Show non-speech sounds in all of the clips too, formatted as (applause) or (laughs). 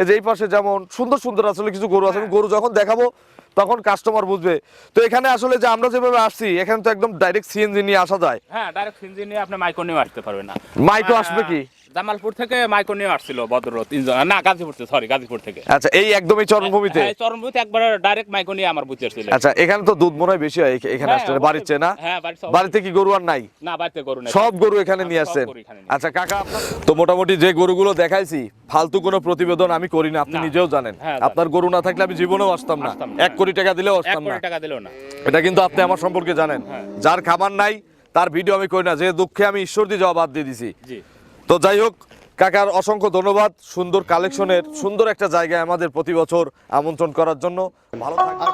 এই যে এই পাশে যেমন সুন্দর সুন্দর আসলে কিছু গরু আছে গরু যখন দেখাবো তখন কাস্টমার বুঝবে। তো এখানে আসলে যে আমরা যেভাবে আসছি এখানে তো একদম ডাইরেক্ট সিএনজি নিয়ে আসা যায়। হ্যাঁ ডাইরেক্ট সিএনজি নিয়ে আপনি মাইকো নিয়ে আসতে পারবেন না। মাইকো আসবে কি? জামালপুর থেকে নিয়ে আসছিল না গাজীপুর থেকে সরি গাজীপুর থেকে। আচ্ছা এই একদমই চরণভূমিতে হ্যাঁ, চরমভূমিতে একবার ডাইরেক্ট নিয়ে আমার বুঝতে আসছিল। আচ্ছা এখানে তো দুধ মনে হয় বেশি হয় এখানে হ্যাঁ, আসলে বাড়ির চেয়ে না? হ্যাঁ, বাড়িতে কি গরু আর নাই? না বাড়িতে গরু নেই। সব গরু এখানে নিয়ে আসছেন। আচ্ছা কাকা তো মোটামুটি যে গরুগুলো দেখাইছি ফালতু কোনো প্রতিবেদন আমি করি না আপনি নিজেও জানেন। আপনার গরু না থাকলে আমি জীবনেও আসতাম না। এক কোটি টাকা দিলেও আসতাম না। টাকা দিলেও না। এটা কিন্তু আপনি আমার সম্পর্কে জানেন। যার খাবার নাই তার ভিডিও আমি করি না। যে দুঃখে আমি ঈশ্বর দিয়ে জবাব দিয়ে দিছি। জি। তো যাই হোক, কাকার অসংখ্য ধন্যবাদ সুন্দর কালেকশনের সুন্দর একটা জায়গায় আমাদের প্রতি বছর আমন্ত্রণ করার জন্য। ভালো থাকবেন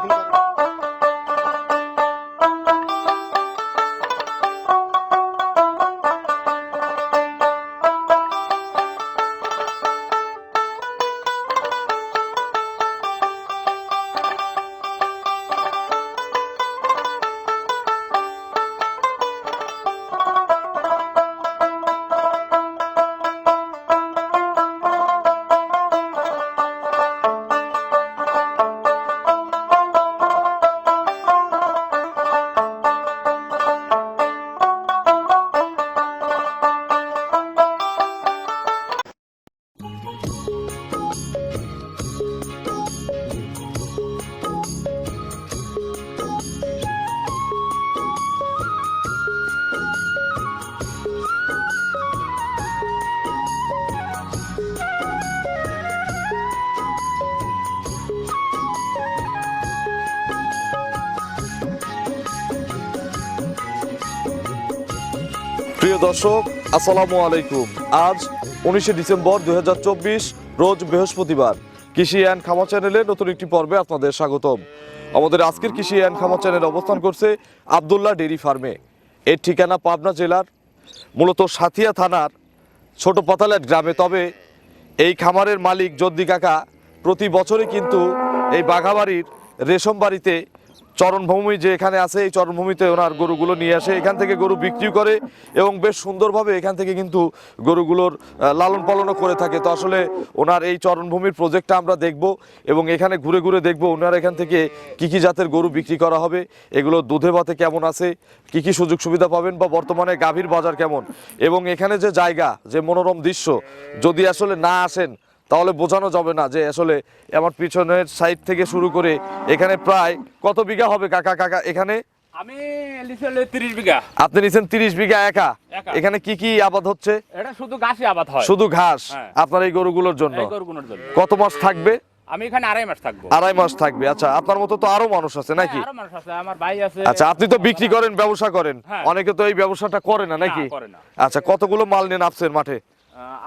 প্রিয় দর্শক, আসসালামু আলাইকুম। আজ উনিশে ডিসেম্বর দু হাজার চব্বিশ, রোজ বৃহস্পতিবার কৃষি অ্যান্ড খামা চ্যানেলে নতুন একটি পর্বে আপনাদের স্বাগতম। আমাদের আজকের কৃষি অ্যান্ড খামা চ্যানেল অবস্থান করছে আবদুল্লাহ ডেইরি ফার্মে। এর ঠিকানা পাবনা জেলার, মূলত সাথিয়া থানার ছোট পাতালেট গ্রামে। তবে এই খামারের মালিক জদ্দি কাকা প্রতি বছরই কিন্তু এই বাঘাবাড়ির রেশম বাড়িতে চরণভূমি যে এখানে আছে, এই চরণভূমিতে ওনার গরুগুলো নিয়ে আসে। এখান থেকে গরু বিক্রি করে এবং বেশ সুন্দরভাবে এখান থেকে কিন্তু গরুগুলোর লালন পালনও করে থাকে। তো আসলে ওনার এই চরণভূমির প্রজেক্টটা আমরা দেখব এবং এখানে ঘুরে ঘুরে দেখব ওনার এখান থেকে কি কি জাতের গরু বিক্রি করা হবে, এগুলো দুধে ভাতে কেমন আছে, কি কি সুযোগ সুবিধা পাবেন বা বর্তমানে গাভীর বাজার কেমন। এবং এখানে যে জায়গা, যে মনোরম দৃশ্য, যদি আসলে না আসেন তাহলে বোঝানো যাবে না যে আসলে আমার পিছনের সাইড থেকে শুরু করে এখানে প্রায় কত বিঘা হবে? কাকা কাকা এখানে? আমি লিখে তিরিশ বিঘা। আপনি নিছেন তিরিশ বিঘা একা। এখানে কি কি আবাদ হচ্ছে? এটা শুধু গাছই আবাদ হয়। শুধু ঘাস। আপনার এই গরুগুলোর জন্য? এই গরুগুলোর জন্য। কত মাস থাকবে? আমি এখানে আড়াই মাস থাকব। আড়াই মাস থাকবে। আচ্ছা আপনার মতো তো আরও মানুষ আছে নাকি? হ্যাঁ, আরও মানুষ আছে। আমার ভাই আছে। আচ্ছা আপনি তো বিক্রি করেন ব্যবসা করেন। হ্যাঁ। অনেকে তো এই ব্যবসাটা করে না নাকি। আচ্ছা কতগুলো মাল নেন আপসের মাঠে?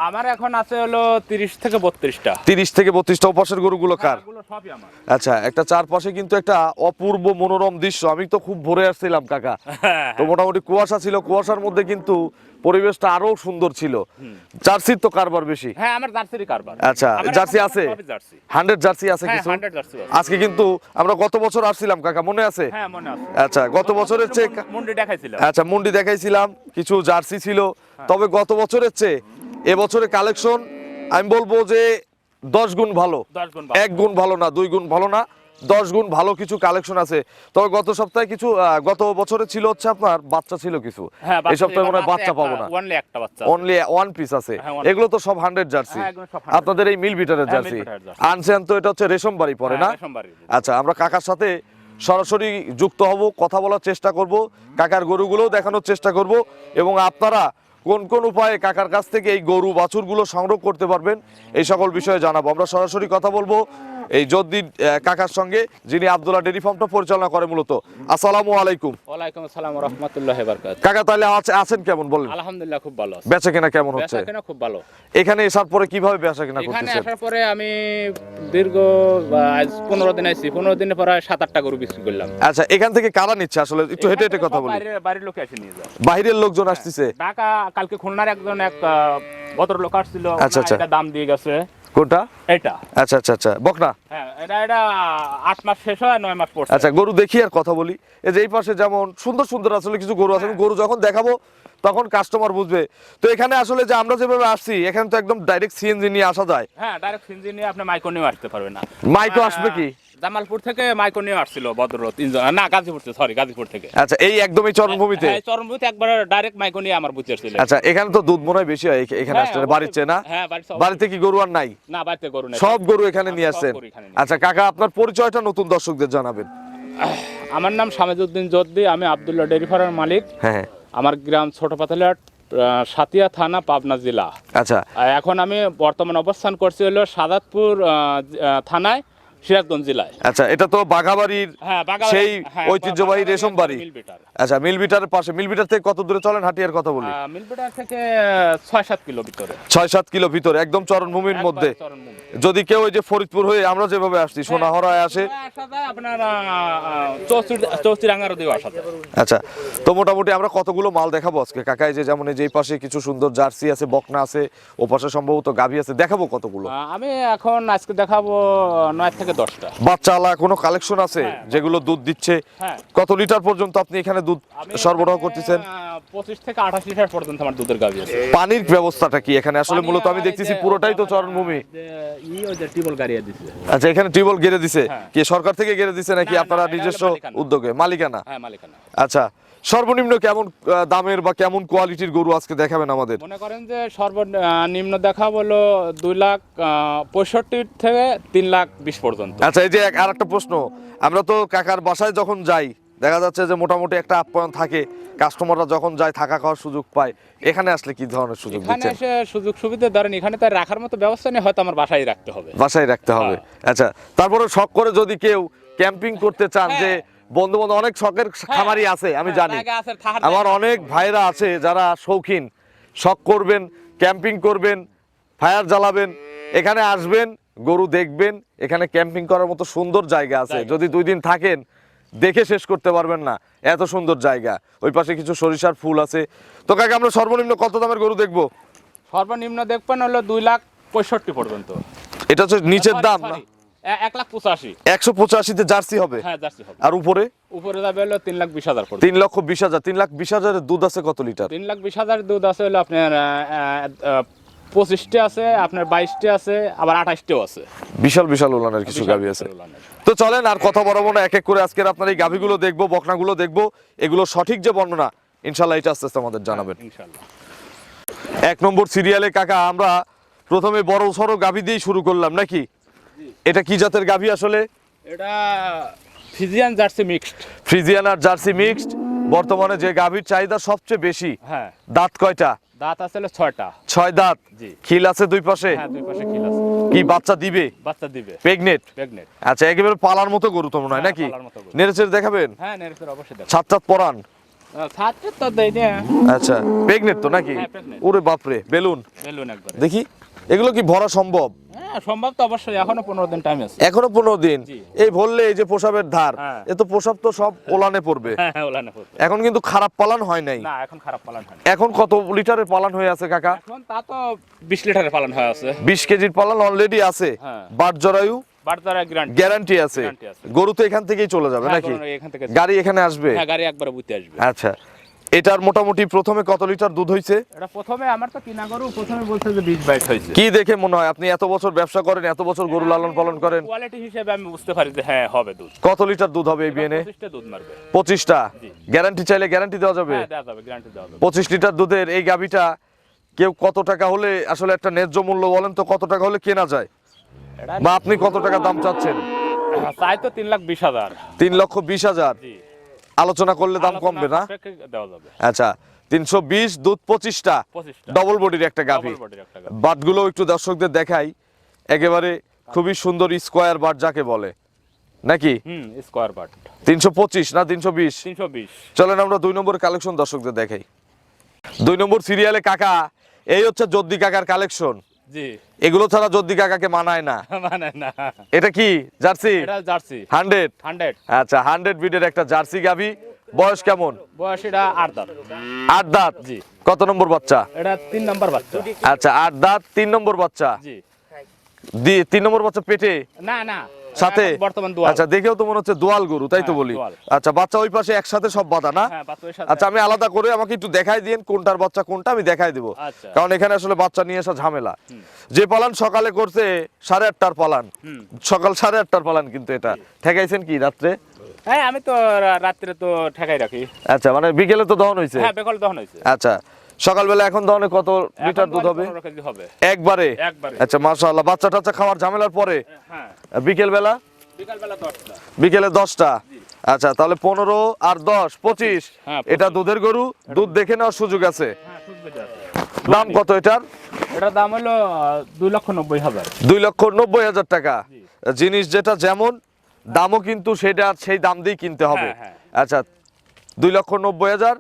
আমার এখন আছে হলো তিরিশ থেকে বত্রিশটা। তিরিশ থেকে বত্রিশটা উপাসের গরুগুলো কার? এগুলো সবই আমার। আচ্ছা একটা চারপাশে কিন্তু একটা অপূর্ব মনোরম দৃশ্য। আমি তো খুব ভোরে আসছিলাম কাকা। তো মোটামুটি কুয়াশা ছিল কুয়াশার মধ্যে কিন্তু পরিবেশটা আরও সুন্দর ছিল। জার্সির তো কারবার বেশি? হ্যাঁ আমার জার্সির কারবার। আচ্ছা জার্সি আছে? সবই জার্সি। হান্ড্রেড জার্সি আছে হ্যাঁ কিছু? জার্সি। আজকে কিন্তু আমরা গত বছর আসছিলাম কাকা মনে আছে? হ্যাঁ মনে আছে। আচ্ছা গত বছরের চেয়ে মুন্ডি দেখাইছিল আচ্ছা মুন্ডি দেখাইছিলাম কিছু জার্সি ছিল। তবে গত বছরের চেয়ে এবছরে কালেকশন আমি বলব যে দশ গুণ ভালো। এক গুণ ভালো না দুই গুণ ভালো না দশ গুণ ভালো কিছু কালেকশন আছে। তবে গত সপ্তাহে কিছু গত বছরে ছিল হচ্ছে আপনার বাচ্চা ছিল কিছু। হ্যাঁ এই সপ্তাহে মনে হয় বাচ্চা পাবো না। অনলি ওয়ান পিস আছে। হ্যাঁ, এগুলো তো সব হান্ড্রেড জার্সি হ্যাঁ, 100 আপনাদের এই মিল বিটারের জার্সি জার্সি। আনছেন তো এটা হচ্ছে রেশম বাড়ি পরে না? আচ্ছা আমরা কাকার সাথে সরাসরি যুক্ত হব কথা বলার চেষ্টা করব। কাকার গরুগুলোও দেখানোর চেষ্টা করব। এবং আপনারা কোন কোন উপায়ে কাকার কাছ থেকে এই গরু বাছুরগুলো সংগ্রহ করতে পারবেন, এই সকল বিষয়ে জানাব। আমরা সরাসরি কথা বলব এই জদ্দিন কাকার সঙ্গে যিনি আব্দুল্লাহ ডেরি ফার্মটা পরিচালনা করে মূলত। আসসালামু আলাইকুম। ওয়ালাইকুম আসসালাম রহমতুল্লাহ বারকাত কাকা তাহলে আছে- আছেন কেমন বলেন? আলহামদুলিল্লাহ খুব ভালো আছে। বেচা কেনা কেমন হচ্ছে? বেচা কেনা খুব ভালো। এখানে আসার পরে কীভাবে বেচা কেনা এখানে করতেছেন? আসার পরে আমি দীর্ঘ আজ পনেরো দিন আছি পনেরো দিনে পরে সাত আটটা গরু বিক্রি করলাম। আচ্ছা এখান থেকে কারা নিচ্ছে? আসলে একটু হেঁটে হেঁটে কথা বলি। বাইরের- লোকে এসে নিয়ে যায়। বাইরের লোকজন আসতেছে? ঢাকা কালকে খুলনার একজন এক ভদ্রলোক আসছিল। আচ্ছা, আচ্ছা। দাম দিয়ে গেছে। কোনটা? এটা। আচ্ছা আচ্ছা আচ্ছা। বকনা? হ্যাঁ এটা এটা আট মাস শেষ হয় নয় মাস পড়ছে। আচ্ছা গরু দেখি আর কথা বলি। এই যে এই পাশে যেমন সুন্দর সুন্দর আসলে কিছু গরু আছে। গরু যখন দেখাবো তখন কাস্টমার বুঝবে। তো এখানে আসলে যে আমরা যেভাবে আসছি এখানে তো একদম ডাইরেক্ট সিএনজি নিয়ে আসা যায়। হ্যাঁ ডাইরেক্ট সিএনজি নিয়ে আপনি মাইকো নিয়ে আসতে পারবেন না। মাইকো আসবে কি? জামালপুর থেকে মাইকো নিয়ে আসছিল ভদ্রলোক তিনজন। না গাজীপুর থেকে সরি গাজীপুর থেকে। আচ্ছা এই একদমই চরমভূমিতে? হ্যাঁ চরমভূমিতে একবার ডাইরেক্ট মাইকো নিয়ে আমার বুঝে আসছিল। আচ্ছা এখানে তো দুধ মনে হয় বেশি হয় এখানে হ্যাঁ, আসলে বাড়ির চেয়ে না? হ্যাঁ, বাড়িতে কি গরু আর নাই? না বাড়িতে গরু নেই। সব গরু এখানে নিয়ে আচ্ছা কাকা আপনার পরিচয়টা নতুন দর্শকদের জানাবেন। আমার নাম সামেজউদ্দিন জদ্দি আমি আবদুল্লাহ ডেয়ারি ফার্মের মালিক। হ্যাঁ আমার গ্রাম ছোট পাতালিয়াট সাতিয়া থানা পাবনা জেলা। আচ্ছা। এখন আমি বর্তমান অবস্থান করছি হলো সাদাতপুর থানায়। সিরাজগঞ্জ জেলায়। আচ্ছা এটা তো বাঘাবাড়ির হ্যাঁ সেই হ্যাঁ, ঐতিহ্যবাহী রেশম বাড়ি। আচ্ছা মিলবিটারের পাশে মিলবিটার থেকে কত দূরে চলেন? হাটিয়ার কথা বলি। আহ, মিল বিটার থেকে ছয় সাত কিলো ভিতরে। ছয় সাত কিলো ভিতরে একদম চরণভূমির মধ্যে। যদি কেউ ওই যে ফরিদপুর হয়ে আমরা যেভাবে আসছি সোনাহরায় আসে। আচ্ছা তো মোটামুটি আমরা কতগুলো মাল দেখাবো আজকে? কাকাই যে যেমন এই যে পাশে কিছু সুন্দর জার্সি আছে বকনা আছে ও পাশে সম্ভবত গাভী আছে দেখাবো কতগুলো? আমি এখন আজকে দেখাবো নয় থেকে দশটা। বাচ্চালা কোনো কালেকশন আছে হ্যাঁ। যেগুলো দুধ দিচ্ছে। হ্যাঁ। কত লিটার পর্যন্ত আপনি এখানে দুধ সরবরাহ করতেছেন? পঁচিশ থেকে আঠাশ লিটার পর্যন্ত আমার দুধের গাভি আছে। পানির ব্যবস্থাটা কি এখানে? আসলে মূলত আমি দেখতেছি পুরোটাই তো চরণভূমি। আচ্ছা এখানে টিউবওয়েল গেড়ে দিছে? হ্যাঁ। কি সরকার থেকে গেড়ে দিছে নাকি আপনারা নিজস্ব উদ্যোগে? মালিকানা? হ্যাঁ আচ্ছা সর্বনিম্ন কেমন দামের বা কেমন কোয়ালিটির গরু আজকে দেখাবেন আমাদের? মনে করেন যে সর্বনিম্ন দেখা হলো দুই লাখ পঁয়ষট্টি থেকে তিন লাখ বিশ পর্যন্ত। আচ্ছা এই যে আর একটা প্রশ্ন। আমরা তো কাকার বাসায় যখন যাই দেখা যাচ্ছে যে মোটামুটি একটা আপ্যায়ন থাকে কাস্টমাররা যখন যায় থাকা খাওয়ার সুযোগ পায়। এখানে আসলে কি ধরনের সুযোগ এখানে এসে সুযোগ সুবিধা ধরেন এখানে তার রাখার মতো ব্যবস্থা নেই হয়তো আমার বাসায় রাখতে হবে। বাসায় রাখতে হবে। আচ্ছা তারপরে শখ করে যদি কেউ ক্যাম্পিং করতে চান যে বন্ধু বান্ধব অনেক শখের খামারি আছে আমি হ্যাঁ, জানি। আমার অনেক ভাইরা আছে যারা শৌখিন। শখ করবেন ক্যাম্পিং করবেন ফায়ার জ্বালাবেন এখানে আসবেন গরু দেখবেন এখানে ক্যাম্পিং করার মতো সুন্দর জায়গা আছে। যদি দুই দিন থাকেন দেখে শেষ করতে পারবেন না। এত সুন্দর জায়গা। ওই পাশে কিছু সরিষার ফুল আছে। তো কাকে আমরা সর্বনিম্ন কত দামের গরু দেখব? সর্বনিম্ন দেখবেন হলো দুই লাখ পঁয়ষট্টি পর্যন্ত। এটা হচ্ছে নিচের দাম না? এক লাখ পঁচাশি। একশো পঁচাশিতে জার্সি হবে? হ্যাঁ জার্সি হবে। আর উপরে? উপরে যাবে হলো তিন লাখ বিশ হাজার তিন লক্ষ বিশ হাজার। তিন লাখ বিশ হাজারের দুধ আছে কত লিটার? তিন লাখ বিশ হাজার দুধ আছে হলো আপনার পঁচিশটি আছে আপনার বাইশটি আছে আবার আঠাশটিও আছে। বিশাল বিশাল ওলানের কিছু গাভি আছে। তো চলেন আর কথা বলব না এক এক করে আজকের আপনার এই গাভিগুলো দেখব বকনাগুলো দেখব এগুলো সঠিক যে বর্ণনা ইনশাল্লাহ এটা আস্তে আস্তে আমাদের জানাবেন। এক নম্বর সিরিয়ালে কাকা আমরা প্রথমে বড় সড়ো গাভি দিয়েই শুরু করলাম নাকি? এটা কি জাতের গাভি আসলে? এটা ফিজিয়ান জার্সি মিক্সড। ফ্রিজিয়ান আর জার্সি মিক্সড বর্তমানে যে গাভির চাহিদা সবচেয়ে বেশি হ্যাঁ। দাঁত কয়টা? দাঁত আছে হলো ছয়টা। ছয় দাঁত? জি। খিল আছে দুই পাশে? হ্যাঁ দুই পাশে খিল আছে। কি বাচ্চা দিবে? বাচ্চা দিবে। প্রেগনেট প্রেগনেট আচ্ছা একেবারে পালার মতো গরু তো মনে হয় হ্যাঁ, নাকি। নেড়েচেড়ে দেখাবেন? হ্যাঁ নেড়েচেড়ে অবশ্যই ছাত ছাদ পরান? আচ্ছা প্রেগনেট তো নাকি? হ্যাঁ, ওরে বাপরে বেলুন। বেলুন একবার। দেখি এগুলো কি ভরা সম্ভব? সম্ভব তো অবশ্যই এখনও পনেরো দিন টাইম আছে। এখনও পনেরো দিন। এই বললে এই যে প্রসাবের ধার হ্যাঁ। এ তো প্রসাব তো সব ওলানে পড়বে। হ্যাঁ হ্যাঁ ওলা না করতে। এখন কিন্তু খারাপ পালান হয় নাই। না এখন খারাপ পালন হয় এখন কত লিটারের পালান হয়ে আছে কাকা? এখন তা তো বিশ লিটারের পালন হয়ে আছে। বিশ কেজির পালান অলরেডি আছে। হ্যাঁ। বাট জরায়ু? গ্যারান্টি আছে। গরু তো এখান থেকেই চলে যাবে নাকি? গাড়ি এখানে আসবে? হ্যাঁ গাড়ি একবার বুঝতে আসবে। আচ্ছা। এটার মোটামুটি প্রথমে কত লিটার দুধ হয়েছে এটা প্রথমে আমার তো কিনা গরু প্রথমে বলছে যে বিশ বাইশ হয়েছে কি দেখে মনে হয়? আপনি এত বছর ব্যবসা করেন এত বছর গরু লালন পালন করেন। কোয়ালিটি হিসেবে আমি বুঝতে পারি যে হ্যাঁ হবে দুধ। কত লিটার দুধ হবে এই বিএনএ পঁচিশটা দুধ মারবে। পঁচিশটা? জি। গ্যারান্টি চাইলে গ্যারান্টি দেওয়া যাবে? হ্যাঁ দেওয়া যাবে গ্যারান্টি দেওয়া যাবে। পঁচিশ লিটার দুধের এই গাবিটা কেউ কত টাকা হলে আসলে একটা ন্যায্য মূল্য বলেন তো কত টাকা হলে কেনা যায়? বা আপনি কত টাকা দাম চাচ্ছেন? চাই তো তিন লাখ বিশ হাজার। তিন লক্ষ বিশ হাজার। জি। আলোচনা করলে দাম কমবে না? আচ্ছা তিনশো বিশ দুধ পঁচিশটা ডবল বডির একটা গাভী। বাটগুলো একটু দর্শকদের দেখাই। একেবারে খুবই সুন্দর স্কোয়ার বাট যাকে বলে। নাকি? স্কোয়ার বাট। তিনশো পঁচিশ না তিনশো বিশ? তিনশো বিশ। চলেন আমরা দুই নম্বর কালেকশন দর্শকদের দেখাই। দুই নম্বর সিরিয়ালে কাকা এই হচ্ছে জদ্দি কাকার কালেকশন। জি। এগুলো ছাড়া জদ্দি কাকাকে মানায় না। (laughs) মানায় না। এটা কি জার্সি? এটা জার্সি। হান্ড্রেড? হান্ড্রেড। আচ্ছা হান্ড্রেড বিডের একটা জার্সি গাবি বয়স কেমন? বয়স এটা আট দাঁত। আট দাঁত? জি। কত নম্বর বাচ্চা? এটা তিন নম্বর বাচ্চা। আচ্ছা আট দাঁত তিন নম্বর বাচ্চা। জি। দি তিন নম্বর বাচ্চা পেটে? না না। সাথে? বর্তমান আচ্ছা দেখেও তো মনে হচ্ছে দোয়াল গরু তাই তো হ্যাঁ, বলি? আচ্ছা বাচ্চা ওই পাশে একসাথে সব বাঁধা না? হ্যাঁ আচ্ছা আমি আলাদা করে আমাকে একটু দেখাই দিন কোনটার বাচ্চা কোনটা আমি দেখাই দিব। আচ্ছা। কারণ এখানে আসলে বাচ্চা নিয়ে আসা ঝামেলা। যে পালান সকালে করছে সাড়ে আটটার পালান। সকাল সাড়ে আটটার পালান কিন্তু এটা। ঠেকাইছেন কি রাত্রে? হ্যাঁ আমি তো রাত্রে তো ঠেকাই রাখি। আচ্ছা মানে বিকেলে তো দহন হয়েছে হ্যাঁ বেকল দহন হয়েছে আচ্ছা সকালবেলা এখন দহনে কত লিটার দুধ হবে? 15 কেজি হবে। একবারে। আচ্ছা মাশাআল্লাহ। বাচ্চা টাচ্চা খাওয়ার ঝামেলার পরে? হ্যাঁ বিকেল বেলা বিকেলে দশটা? আচ্ছা তাহলে পনেরো আর দশ পঁচিশ? হ্যাঁ, এটা দুধের গরু? দুধ দেখে নেওয়ার সুযোগ আছে? হ্যাঁ দাম কত এটার? এটার দাম হলো দুই লক্ষ নব্বই হাজার। দুই লক্ষ নব্বই হাজার টাকা। জিনিস যেটা যেমন দামও কিন্তু সেটা সেই দাম দিয়ে কিনতে হবে। হ্যাঁ, আচ্ছা দুই লক্ষ নব্বই হাজার।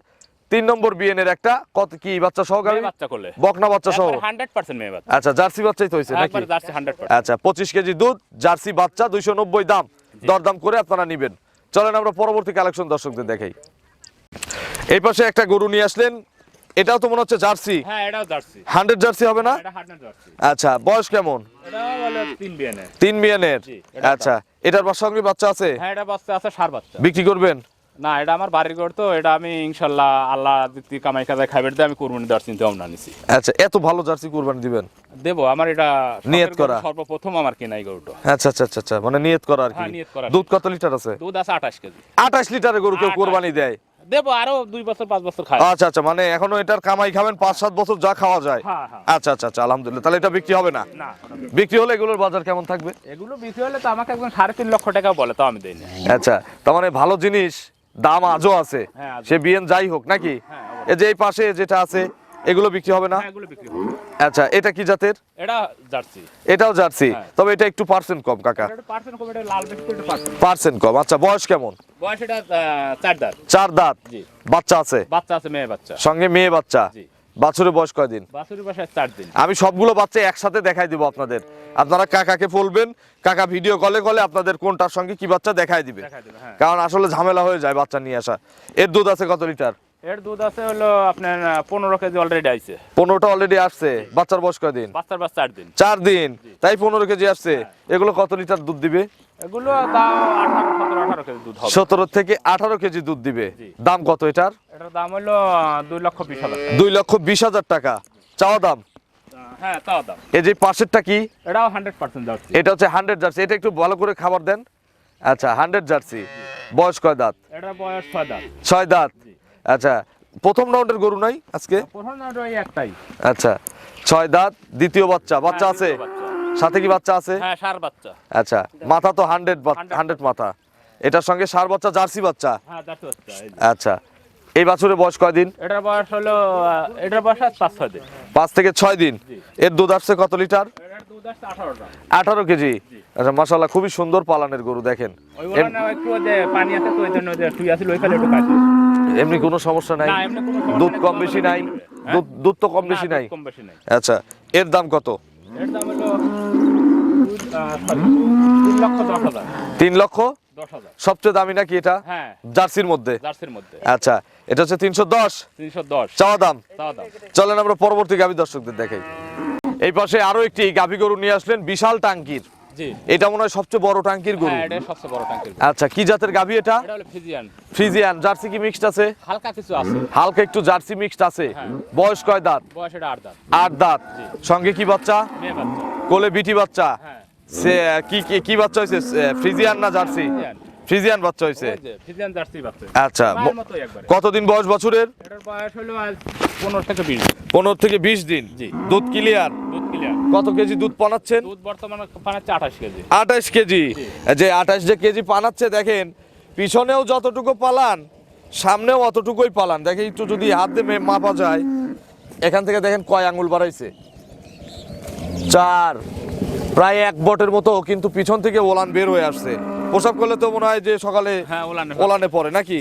তিন নম্বর বিএনের একটা কত কি বাচ্চা সহ গাড়ি মেয়ে বাচ্চা করলে। বকনা বাচ্চা সহ। হান্ড্রেড পার্সেন্ট মেয়ে বাচ্চা। আচ্ছা জার্সি বাচ্চাই তো হয়েছে নাকি? একবার হান্ড্রেড পার্সেন্ট আচ্ছা পঁচিশ কেজি দুধ জার্সি বাচ্চা দুইশো নব্বই দাম। দরদাম করে আপনারা নিবেন। চলেন আমরা পরবর্তী কালেকশন দর্শকদের দেখাই। এই পাশে একটা গরু নিয়ে আসলেন। এটাও তো মনে হচ্ছে জার্সি। হ্যাঁ এটাও জার্সি। হান্ড্রেড জার্সি হবে না? এটা হান্ড্রেড জার্সি। আচ্ছা বয়স কেমন? বলে তিন বিয়ানে তিন মিয়ানের জি, আচ্ছা এটার সঙ্গে বাচ্চা আছে? হ্যাঁ এটা বাচ্চা আছে সার বাচ্চা। বিক্রি করবেন? না এটা আমার বাড়ির ঘর তো এটা আমি ইনশাল্লাহ আল্লাহ যদি কামাই কাজায় খাইবে দিয়ে আমি কুরবানি দেওয়ার চিন্তা ভাবনা নিছি। আচ্ছা এত ভালো জার্সি কুরবানি দিবেন? দেবো আমার এটা নিয়ত করা। সর্বপ্রথম আমার কেনাই গরুটা। আচ্ছা আচ্ছা আচ্ছা আচ্ছা মানে নিয়ত করা আর কি। হ্যাঁ। দুধ কত লিটার আছে? দুধ আছে আঠাশ কেজি। আঠাশ লিটারের গরু কেউ 28 কোরবানি দেয়? দেবো আরও দুই বছর পাঁচ বছর খাই আচ্ছা আচ্ছা মানে এখনও এটার কামাই খাবেন পাঁচ সাত বছর যা খাওয়া যায়। হ্যাঁ, হ্যাঁ। আচ্ছা আচ্ছা আচ্ছা আলহামদুলিল্লাহ। তাহলে এটা বিক্রি হবে না? না বিক্রি হলে এগুলোর বাজার কেমন থাকবে? এগুলো বিক্রি হলে তো আমাকে একদম সাড়ে তিন লক্ষ টাকা বলে তো আমি দেই না আচ্ছা তার মানে ভালো জিনিস দাম আজও আছে। হ্যাঁ, সে বিএন যাই হোক নাকি? হ্যাঁ, এই যে এই পাশে যেটা আছে এগুলো বিক্রি হবে না? হ্যাঁ, আচ্ছা এটা কি জাতের? এটা জার্সি। এটাও জার্সি। তবে এটা একটু পার্সেন্ট কম কাকা। পার্সেন্ট কম এটা লাল পার্সেন্ট কম। আচ্ছা বয়স কেমন? বয়স এটা চার দাঁত। চার দাঁত। বাচ্চা আছে? বাচ্চা আছে মেয়ে বাচ্চা। সঙ্গে মেয়ে বাচ্চা। বাছুরের বয়স কয়দিন? বাছুরের বয়স চার দিন। আমি সবগুলো বাচ্চা একসাথে দেখাই দিব আপনাদের। আপনারা কাকাকে বলবেন কাকা ভিডিও কলে কলে আপনাদের কোনটার সঙ্গে কি বাচ্চা দেখাই দিবে হ্যাঁ। কারণ আসলে ঝামেলা হয়ে যায় বাচ্চা নিয়ে আসা। এর দুধ আছে কত লিটার? এর দুধ আছে হলো আপনার পনেরো কেজি অলরেডি আইছে। পনেরোটা অলরেডি আসছে। বাচ্চার বয়স কয়দিন বাচ্চার বাচ্চা চার দিন। চার দিন। তাই পনেরো কেজি আসছে। এগুলো কত লিটার দুধ দিবে? এগুলো দাম সতেরো থেকে আঠারো কেজি দুধ দিবে। দাম কত এটার? এটার দাম হলো দুই লক্ষ বিশ হাজার দুই লক্ষ বিশ হাজার টাকা। চাওয়া দাম? হ্যাঁ তাও দাম। এই যে পাশেরটা কি? এটাও হান্ড্রেড পার্সেন্ট এটা হচ্ছে হান্ড্রেড জার্সি। এটা একটু ভালো করে খাবার দেন। আচ্ছা হান্ড্রেড জার্সি। বয়স কয় দাঁত? এটার বয়স ছয় দাম ছয় দাঁত। আচ্ছা প্রথম রাউন্ডের গরু নাই আজকে? প্রথম না ওই একটাই। আচ্ছা ছয় দাঁত দ্বিতীয় বাচ্চা বাচ্চা হ্যাঁ, আছে? দ্বিতীয় সাথে কি বাচ্চা আছে? হ্যাঁ সার বাচ্চা। আচ্ছা মাথা তো হান্ড্রেড 100 হান্ড্রেড মাথা। এটার সঙ্গে সার বাচ্চা জার্সি বাচ্চা? হ্যাঁ জার্সি বাচ্চা আচ্ছা এই বাছুরের বয়স কয়দিন এটার বয়স হলো এটার বয়স আছে পাঁচ ছয় দিন। পাঁচ থেকে ছয় দিন? এর দুধ আসছে কত লিটার? আঠারো কেজি। আচ্ছা মাসাল্লাহ খুবই সুন্দর পালানের গরু দেখেন। পানি আছে তো ওই জন্য শুয়ে আছে ওই ফেলে একটু কাছে এমনি কোনো সমস্যা নাই। দুধ কম বেশি নাই। হ্যাঁ? দুধ দুধ তো কম বেশি নাই। দুধ কম বেশি নাই। আচ্ছা এর দাম কত? তিন লক্ষ সবচেয়ে দামি নাকি এটা? হ্যাঁ। জার্সির মধ্যে? আচ্ছা এটা হচ্ছে তিনশো দশ। তিনশো দশ। চাওয়া দাম। চলেন আমরা পরবর্তী গাভী দর্শকদের দেখাই। এই পাশে আরও একটি গাভী গরু নিয়ে আসলেন বিশাল টাঙ্কির। এটা মনে হয় সবচেয়ে বড় টাঙ্কির গরু। হ্যাঁ এটা সবচেয়ে বড় ট্যাঙ্কের আচ্ছা কি জাতের গাবি এটা? এটা হলো ফ্রিজিয়ান। ফ্রিজিয়ান জার্সি কি মিক্সড আছে? হালকা কিছু আছে। হালকা একটু জার্সি মিক্সড আছে। হ্যাঁ। বয়স কয় দাঁত? বয়স এটা 8 দাঁত। 8 দাঁত। সঙ্গে কি বাচ্চা? মেয়ে বাচ্চা। কোলে বিটি বাচ্চা? হ্যাঁ। সে কি কি- কি বাচ্চা হইছে ফ্রিজিয়ান না জার্সি? ফিজিয়ান বাচ্চা হয়েছে ফিজিয়ান জার্সি বাচ্চা আচ্ছা কতদিন বয়স বছরের? এটার বয়স হলো আজ পনেরো থেকে বিশ পনেরো থেকে বিশ দিন? জি। দুধ ক্লিয়ার? দুধ ক্লিয়ার। কত কেজি দুধ পানাচ্ছেন? দুধ বর্তমানে পানাচ্ছে আঠাশ কেজি। আঠাশ কেজি? যে আঠাশ যে কেজি পানাচ্ছে দেখেন পিছনেও যতটুকু পালান সামনেও অতটুকুই পালান। দেখে একটু যদি হাত দিয়ে মাপা যায় এখান থেকে দেখেন কয় আঙ্গুল বাড়াইছে? চার। প্রায় এক বটের মতো কিন্তু পিছন থেকে ওলান বের হয়ে আসছে। প্রসাব করলে তো মনে হয় যে সকালে হ্যাঁ ওলানে ওলানে পড়ে নাকি?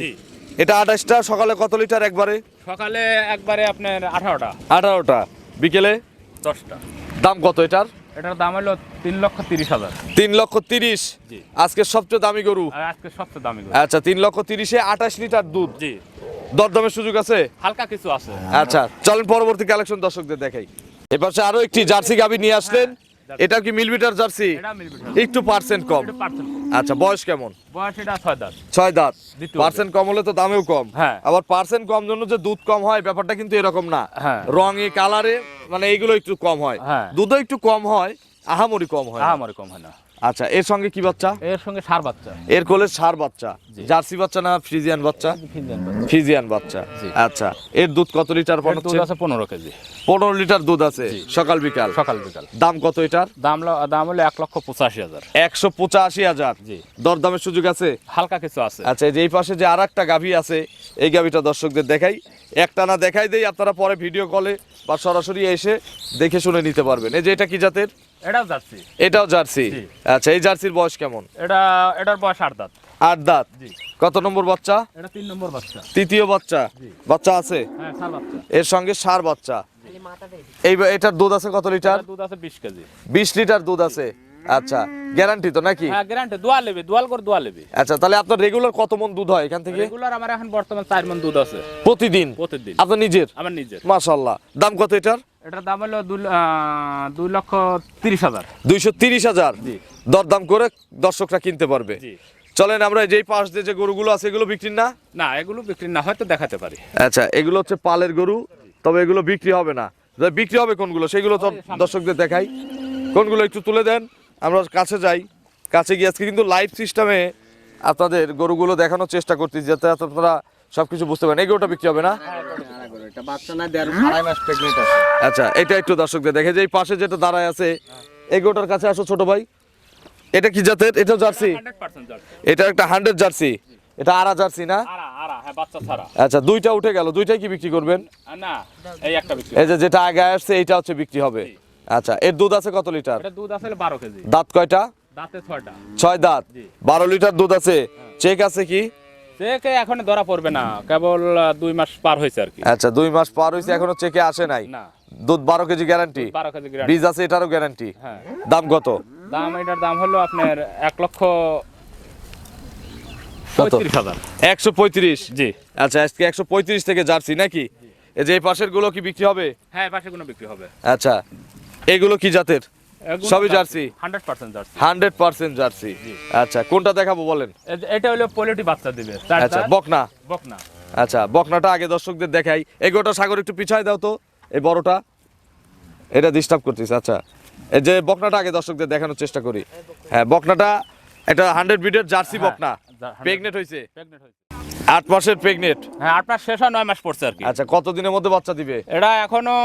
এটা আঠাশটা সকালে কত লিটার একবারে? সকালে একবারে আপনার আঠারোটা। আঠারোটা। বিকেলে? দশটা। দাম কত এটার? এটার দাম হলো তিন লক্ষ তিরিশ হাজার। তিন লক্ষ তিরিশ। আজকে সবচেয়ে দামি গরু? আজকে সবচেয়ে দামি গরু। আচ্ছা তিন লক্ষ তিরিশে আঠাশ লিটার দুধ। জি। দরদামের সুযোগ আছে? হালকা কিছু আছে। আচ্ছা চলেন পরবর্তী কালেকশন দর্শকদের দেখাই। এপাশে আরও একটি জার্সি গাবি নিয়ে আসলেন। এটা কি মিলমিটার জার্সি? একটু পার্সেন্ট কম। আচ্ছা বয়স কেমন? বয়স এটা ছয় দাঁত। ছয় দাঁত। পার্সেন্ট কম হলে তো দামেও কম। হ্যাঁ। আবার পার্সেন্ট কম জন্য যে দুধ কম হয় ব্যাপারটা কিন্তু এরকম না। হ্যাঁ। রঙে কালারে মানে এইগুলো একটু কম হয়। হ্যাঁ। দুধও একটু কম হয় আহামরি কম হয় আহামরি কম হয় না। আচ্ছা এর সঙ্গে কি বাচ্চা? এর সঙ্গে সার বাচ্চা। এর কোলে সার বাচ্চা। জার্সি বাচ্চা না ফ্রিজিয়ান বাচ্চা? ফ্রিজিয়ান বাচ্চা। আচ্ছা এর দুধ কত লিটার এর দুধ আছে পনেরো কেজি। পনেরো লিটার দুধ আছে সকাল বিকাল? সকাল বিকাল। দাম কত এটার? দাম দাম হলো এক লক্ষ পঁচাশি হাজার। একশো পঁচাশি হাজার? জি। দরদামের সুযোগ আছে? হালকা কিছু আছে। আচ্ছা এই যে এই পাশে যে আর একটা গাভী আছে এই গাভীটা দর্শকদের দেখাই। একটা না দেখাই দেই আপনারা পরে ভিডিও কলে বা সরাসরি এসে দেখে শুনে নিতে পারবেন। এই যে এটা কি জাতের? এটাও যাচ্ছি এটাও জার্সি? আচ্ছা এই জার্সির বয়স কেমন? এটা এটার বয়স আট দাঁত। আট দাঁত? কত নম্বর বাচ্চা? এটা তিন নম্বর বাচ্চা। তৃতীয় বাচ্চা? বাচ্চা আছে? হ্যাঁ এর সঙ্গে সার বাচ্চা? এই এটার দুধ আছে কত লিটার? দুধ আছে বিশ কেজি। বিশ লিটার দুধ আছে। আচ্ছা গ্যারান্টি তো নাকি? হ্যাঁ গ্যারান্টি দোয়া নেবে দোয়াল করে দোয়া নেবে আচ্ছা তাহলে আপনার রেগুলার কত মন দুধ হয় এখান থেকে? রেগুলার আমার এখন বর্তমান চার মন দুধ আছে। প্রতিদিন? প্রতিদিন। আপনার নিজের? আমার নিজের। মাশাল্লাহ দাম কত এটার? এটার দাম হলো দুই লক্ষ তিরিশ হাজার। দুইশো তিরিশ হাজার। দরদাম করে দর্শকরা কিনতে পারবে। চলেন আমরা যেই পাশ দিয়ে যে গরুগুলো আছে এগুলো বিক্রি না? না এগুলো বিক্রি না হয়তো দেখাতে পারি। আচ্ছা এগুলো হচ্ছে পালের গরু তবে এগুলো বিক্রি হবে না। বিক্রি হবে কোনগুলো সেগুলো তো দর্শকদের দেখাই। কোনগুলো একটু তুলে দেন আমরা কাছে যাই। কাছে গিয়ে আজকে কিন্তু লাইভ সিস্টেমে আপনাদের গরুগুলো দেখানোর চেষ্টা করতেছি যাতে আপনারা সবকিছু বুঝতে পারেন। এই গরুটা বিক্রি হবে না? আচ্ছা এটা একটু দর্শকদের দেখে যে এই পাশে যেটা দাঁড়ায় আছে এই গরুটার কাছে আসো ছোট ভাই। এটা কি জাতের? এটা জার্সি? এটা একটা হান্ড্রেড জার্সি। এটা আরা জার্সি না? হ্যাঁ আচ্ছা দুইটা উঠে গেল। দুইটাই কি বিক্রি করবেন? না এই একটা বিক্রি এই যে যেটা আগে আসছে এইটা হচ্ছে বিক্রি হবে। আচ্ছা এর দুধ আছে কত লিটার? এটা দুধ আছে বারো কেজি দাঁত কয়টা? দাঁতে ছয় দাঁত। জি। বারো লিটার দুধ আছে। চেক আছে কি? সে কে এখন ধরা পড়বে না কেবল দুই মাস পার হয়েছে আর কি। আচ্ছা দুই মাস পার হয়েছে এখনও চেকে আসে নাই? না। দুধ বারো কেজি গ্যারান্টি বারো কেজি গ্রাম বীজ আছে এটারও গ্যারান্টি হ্যাঁ। দাম কত? দাম এটার দাম হলো আপনার এক লক্ষ পঁয়ত্রিশ হাজার। একশো পঁয়ত্রিশ? জি। আচ্ছা আজকে একশো পঁয়ত্রিশ থেকে জার্সি নাকি? এই যে এই পাশেরগুলো কি বিক্রি হবে? হ্যাঁ পাশে কোনো বিক্রি হবে। আচ্ছা এগুলো কি জাতের? সবই Jersey? Hundred percent Jersey. Hundred percent Jersey. আচ্ছা কোনটা দেখাবো বলেন? এটা হলো পোলিটি বাচ্চা দিবে আচ্ছা দাঁত, বকনা। আচ্ছা বকনাটা আগে দর্শকদের দেখাই। এগোটা সাগর একটু পিছায় দাও তো এই বড়টা। এটা ডিস্টার্ব করতেছে আচ্ছা। এই যে বকনাটা আগে দর্শকদের দেখানোর চেষ্টা করি। হ্যাঁ বকনাটা একটা হান্ড্রেড বিডের জার্সি হ্যাঁ, বকনা। 100 প্রেগনেন্ট হয়েছে pregnant হয়েছে। আট মাসের প্রেগনেন্ট হ্যাঁ আপনার শেষ হয় নয় মাস পড়ছে আর কি। আচ্ছা কত দিনের মধ্যে বাচ্চা দিবে? এটা এখনও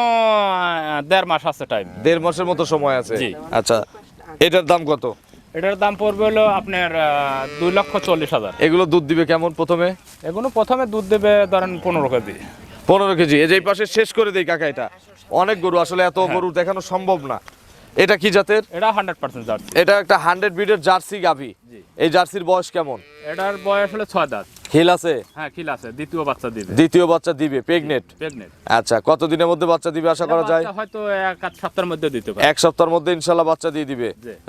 দেড় মাস আছে টাইম দেড় মাসের মতো সময় আছে? আচ্ছা এটার দাম কত? এটার দাম পড়বে হলো আপনার দুই লক্ষ চল্লিশ হাজার। এগুলো দুধ দিবে কেমন প্রথমে? এগুলো প্রথমে দুধ দেবে ধরেন পনেরো কেজি। পনেরো কেজি। এই যে এই পাশে শেষ করে দেই কাকা এটা। অনেক গরু আসলে এত গরু দেখানো সম্ভব না। এটা কি জাতের? এটা হান্ড্রেড পার্সেন্ট জার্সি। এটা একটা হান্ড্রেড বিডের জার্সি গাভী। এই জার্সির বয়স কেমন? এটার বয়স হলো ছয় দাঁত। হিল আছে? হ্যাঁ খিল আছে। দ্বিতীয় বাচ্চা দিবে। দ্বিতীয় বাচ্চা দিবে প্রেগনেট প্রেগনেন্ট আচ্ছা কত দিনের মধ্যে বাচ্চা দিবে আশা করা যায়? হয়তো এক সপ্তাহের মধ্যে দিতে পারে। এক সপ্তাহের মধ্যে ইনশাল্লাহ বাচ্চা দিয়ে দিবে।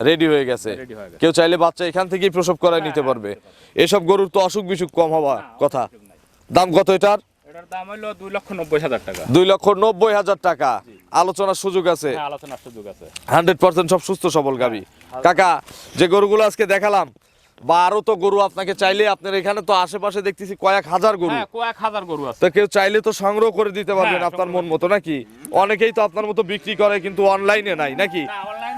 রেডি হয়ে গেছে। হয়ে। কেউ চাইলে বাচ্চা এখান থেকেই প্রসব করায় নিতে পারবে। এসব গরুর তো অসুখ বিসুখ কম হওয়া কথা। দাম কত এটার? এটার দাম হলো দুই লক্ষ নব্বই হাজার টাকা। দুই লক্ষ নব্বই হাজার টাকা। আলোচনার সুযোগ আছে। হ্যাঁ আলোচনার সুযোগ আছে। হান্ড্রেড পার্সেন্ট সব সুস্থ সবল গাবি। কাকা যে গরুগুলো আজকে দেখালাম বা আরও তো গরু আপনাকে চাইলে আপনার এখানে তো আশেপাশে দেখতেছি কয়েক হাজার গরু। হ্যাঁ কয়েক হাজার গরু আছে। তো কেউ চাইলে তো সংগ্রহ করে দিতে পারবেন হ্যাঁ, আপনার মন মতো নাকি? অনেকেই তো আপনার মতো বিক্রি করে কিন্তু অনলাইনে নাই নাকি?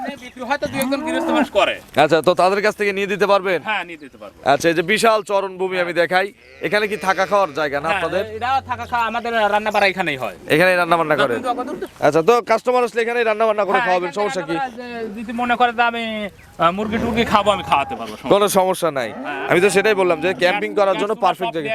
না অনলাইনে বিক্রি হয়তো দুই একজন গৃহস্থ মানুষ করে। আচ্ছা তো তাদের কাছ থেকে নিয়ে দিতে পারবেন? হ্যাঁ নিয়ে দিতে পারব। আচ্ছা এই যে বিশাল চরণভূমি আমি দেখাই এখানে কি থাকা খাওয়ার জায়গা না হ্যাঁ, আপনাদের? থাকা খাওয়া আমাদের রান্না বাড়া এখানেই হয়। এখানে রান্না বান্না করেন আচ্ছা তো কাস্টমার আসলে এখানে রান্না বান্না করে হ্যাঁ, খাওয়াবেন সমস্যা কি? যদি মনে করে আমি মুরগি টুরগি খাব আমি খাওয়াতে পারব কোনো সমস্যা নাই। আমি তো সেটাই বললাম যে ক্যাম্পিং করার জন্য পারফেক্ট জায়গা।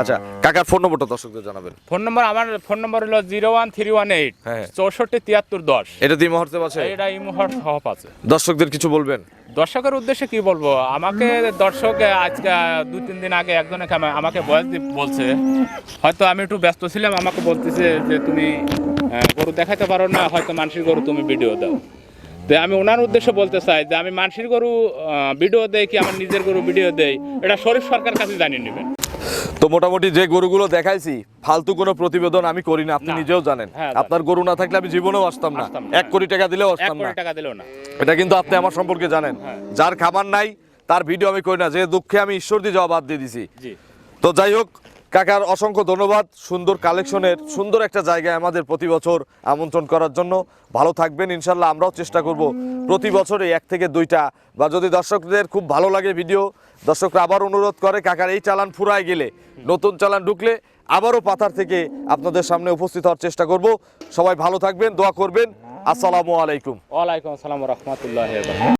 আচ্ছা কাকার ফোন নম্বরটা দর্শকদের জানাবেন। ফোন নম্বর আমার ফোন নম্বর হলো zero one three one eight হ্যাঁ। চৌষট্টি তিয়াত্তর দশ। এটা দিয়ে মুহূর্তে আছে? এটা এই মুহূর্তে আছে। দর্শকদের কিছু বলবেন? দর্শকের উদ্দেশ্যে কি বলব? আমাকে দর্শক আজকে দুই তিন দিন আগে একজনে আমাকে বয়স বলছে। হয়তো আমি একটু ব্যস্ত ছিলাম আমাকে বলতেছে যে তুমি গরু দেখাতে পারো না হয়তো মানসির গরু তুমি ভিডিও দাও। তো আমি ওনার উদ্দেশ্যে বলতে চাই যে আমি মানসির গরু ভিডিও দেই কি আমার নিজের গরু ভিডিও দেই? এটা শরীফ সরকার কাছে জানিয়ে নেবেন। তো মোটামুটি যে গরুগুলো দেখাইছি ফালতু কোনো প্রতিবেদন আমি করি না আপনি নিজেও জানেন। হ্যাঁ, আপনার গরু না থাকলে আমি জীবনেও আসতাম না। এক কোটি টাকা দিলেও আসতাম না। কোটি টাকা দিলেও না। এটা কিন্তু আপনি আমার সম্পর্কে জানেন। হ্যাঁ। যার খাবার নাই তার ভিডিও আমি করি না। যে দুঃখে আমি ঈশ্বর দিয়ে জবাব দিয়ে দিছি। তো যাই হোক কাকার অসংখ্য ধন্যবাদ সুন্দর কালেকশনের সুন্দর একটা জায়গায় আমাদের প্রতি বছর আমন্ত্রণ করার জন্য। ভালো থাকবেন, ইনশাল্লাহ আমরাও চেষ্টা করব প্রতি বছরে এক থেকে দুইটা। বা যদি দর্শকদের খুব ভালো লাগে ভিডিও, দর্শকরা আবার অনুরোধ করে, কাকার এই চালান ফুরায় গেলে, নতুন চালান ঢুকলে আবারও পাথার থেকে আপনাদের সামনে উপস্থিত হওয়ার চেষ্টা করব। সবাই ভালো থাকবেন, দোয়া করবেন। আসসালামু আলাইকুম। ওয়ালাইকুম আসসালাম রহমতুল্লাহ